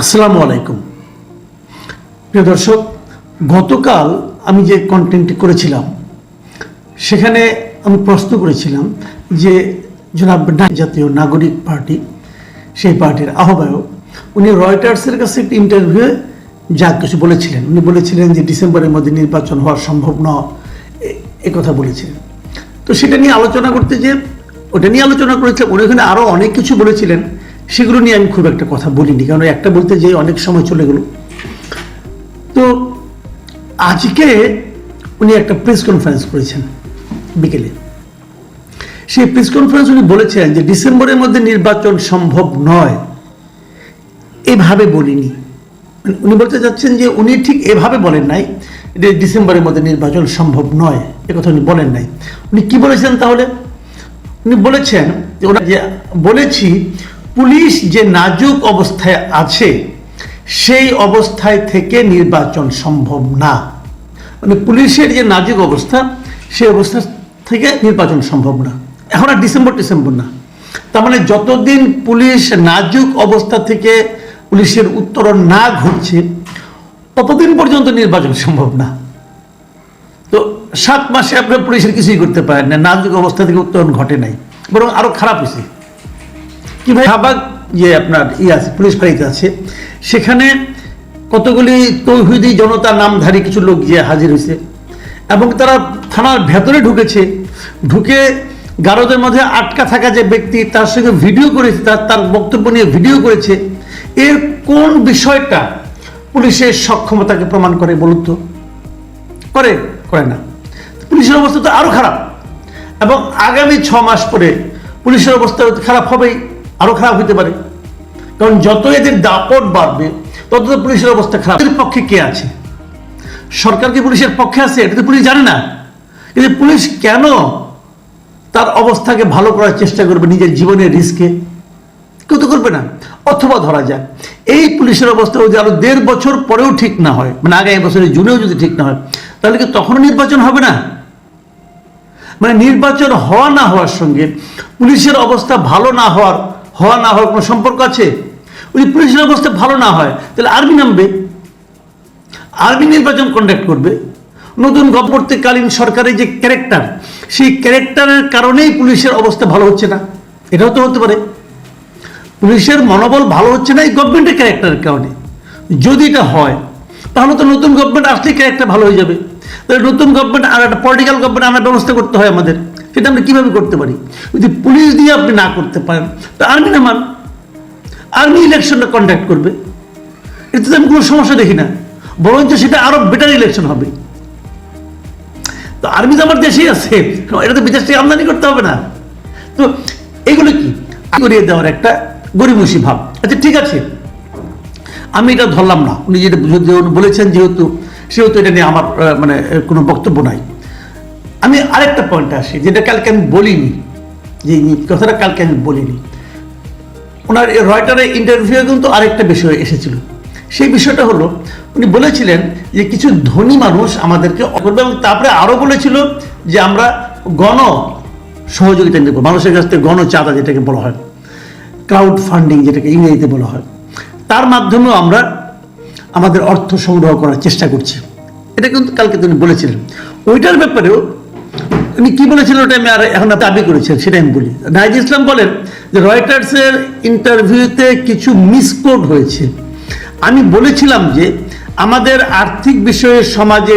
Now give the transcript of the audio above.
আসসালামু আলাইকুম। প্রিয় দর্শক, গতকাল আমি যে কন্টেন্টটি করেছিলাম, সেখানে আমি প্রশ্ন করেছিলাম যে জনাব জাতীয় নাগরিক পার্টি, সেই পার্টির আহ্বায়ক, উনি রয়টার্সের কাছে একটি ইন্টারভিউয়ে যা কিছু বলেছিলেন। উনি বলেছিলেন যে ডিসেম্বরের মধ্যে নির্বাচন হওয়া সম্ভব নয়। এ কথা বলেছিলেন। তো সেটা নিয়ে আলোচনা করতে যে, ওটা নিয়ে আলোচনা করেছিলাম, উনি ওখানে আরও অনেক কিছু বলেছিলেন। সেগুলো নিয়ে আমি খুব একটা কথা বলিনি, কারণ একটা বলতে যে অনেক সময় চলে গেল। তো আজকে উনি একটা প্রেস কনফারেন্স করেছেন বিকেলে। সেই প্রেস কনফারেন্স উনি বলেছেন যে ডিসেম্বরের মধ্যে নির্বাচন সম্ভব নয়। এভাবে বলিনি। মানে উনি বলতে চাচ্ছেন যে উনি ঠিক এভাবে বলেন নাই যে ডিসেম্বরের মধ্যে নির্বাচন সম্ভব নয়। এ কথা উনি বলেন নাই। উনি কি বলেছেন তাহলে? উনি বলেছেন যে ওরা যে বলেছি পুলিশ যে নাজুক অবস্থায় আছে, সেই অবস্থায় থেকে নির্বাচন সম্ভব না। মানে পুলিশের যে নাজুক অবস্থা, সেই অবস্থা থেকে নির্বাচন সম্ভব না। এখন আর ডিসেম্বর ডিসেম্বর না। তার মানে যতদিন পুলিশ নাজুক অবস্থা থেকে পুলিশের উত্তরণ না ঘটছে, ততদিন পর্যন্ত নির্বাচন সম্ভব না। তো সাত মাসে আপনার পুলিশের কিছুই করতে পারেন না, নাজুক অবস্থা থেকে উত্তরণ ঘটে নাই, বরং আরও খারাপ হয়েছে। কি যে আপনার ই আছে, পুলিশ ফাঁড়িতে আছে। সেখানে কতগুলি তৌহিদি জনতা নামধারী কিছু লোক যে হাজির হয়েছে এবং তারা থানার ভেতরে ঢুকেছে। ঢুকে গারদের মধ্যে আটকা থাকা যে ব্যক্তি, তার সঙ্গে ভিডিও করেছে, তার তার বক্তব্য নিয়ে ভিডিও করেছে। এর কোন বিষয়টা পুলিশের সক্ষমতাকে প্রমাণ করে বলুন তো? করে করে না। পুলিশের অবস্থা তো আরও খারাপ। এবং আগামী ছ মাস পরে পুলিশের অবস্থা খারাপ হবেই। আরও খারাপ হতে পারে। কারণ যত এদের দাপট বাড়বে তত তো পুলিশের অবস্থা খারাপ। এদের পক্ষে কে আছে? সরকার কি পুলিশের পক্ষে আছে? এটা তো পুলিশ জানে না। কিন্তু পুলিশ কেন তার অবস্থাকে ভালো করার চেষ্টা করবে নিজের জীবনের রিস্কে? কেউ তো করবে না। অথবা ধরা যায় এই পুলিশের অবস্থা যদি আরও দেড় বছর পরেও ঠিক না হয় মানে আগামী বছরের জুনেও যদি ঠিক না হয়, তাহলে কি তখনও নির্বাচন হবে না? মানে নির্বাচন হওয়া না হওয়ার সঙ্গে পুলিশের অবস্থা ভালো না হওয়ার হওয়া না হওয়ার কোনো সম্পর্ক আছে? যদি পুলিশের অবস্থা ভালো না হয়, তাহলে আর্মি নামবে। আর্মি নির্বাচন কন্ডাক্ট করবে। নতুন গবর্তকালীন সরকারের যে ক্যারেক্টার সেই ক্যারেক্টারের কারণেই পুলিশের অবস্থা ভালো হচ্ছে না। এটাও তো হতে পারে। পুলিশের মনোবল ভালো হচ্ছে না এই গভর্নমেন্টের ক্যারেক্টারের কারণে। যদি এটা হয়, তাহলে তো নতুন গভর্নমেন্ট আসলেই ক্যারেক্টার ভালো হয়ে যাবে। তাহলে নতুন গভর্নমেন্ট আর একটা পলিটিক্যাল গভর্নমেন্ট আনার ব্যবস্থা করতে হয় আমাদের। সেটা আমরা কীভাবে করতে পারি? যদি পুলিশ দিয়ে আপনি না করতে পারেন, তো আর্মি নামান আর্মি ইলেকশনটা কন্ডাক্ট করবে। এতে তো আমি কোনো সমস্যা দেখি না। বরঞ্চ সেটা আরও বেটার ইলেকশন হবে। তো আর্মি তো আমার দেশেই আছে। এটা তো বিদেশ থেকে আমদানি করতে হবে না। তো এগুলো কি? করিয়ে দেওয়ার একটা গরিমসি ভাব। আচ্ছা ঠিক আছে। আমি এটা ধরলাম না। উনি যেটা বলেছেন, যেহেতু, সেহেতু এটা নিয়ে আমার মানে কোনো বক্তব্য নাই। আমি আরেকটা পয়েন্টে আসি, যেটা কালকে আমি বলিনি। যে কথাটা কালকে আমি বলিনি। ওনার রয়টারের ইন্টারভিউ কিন্তু আরেকটা বিষয় এসেছিল। সেই বিষয়টা হলো, উনি বলেছিলেন যে কিছু ধনী মানুষ আমাদেরকে করবে এবং তারপরে আরও বলেছিল যে আমরা গণ সহযোগিতা নেব মানুষের কাছ থেকে গণ চাঁদা যেটাকে বলা হয় ক্রাউড ফান্ডিং যেটাকে ইংরেজিতে বলা হয়। তার মাধ্যমেও আমরা আমাদের অর্থ সংগ্রহ করার চেষ্টা করছি। এটা কিন্তু কালকে তিনি বলেছিলেন। ওইটার ব্যাপারেও উনি কি বলেছিলেন ওটা আমি আর এখন দাবি করেছেন সেটা আমি বলি। নাইজ ইসলাম বলেন যে রয়টার্সের ইন্টারভিউতে কিছু মিসকোড হয়েছে। আমি বলেছিলাম যে আমাদের আর্থিক বিষয়ে সমাজে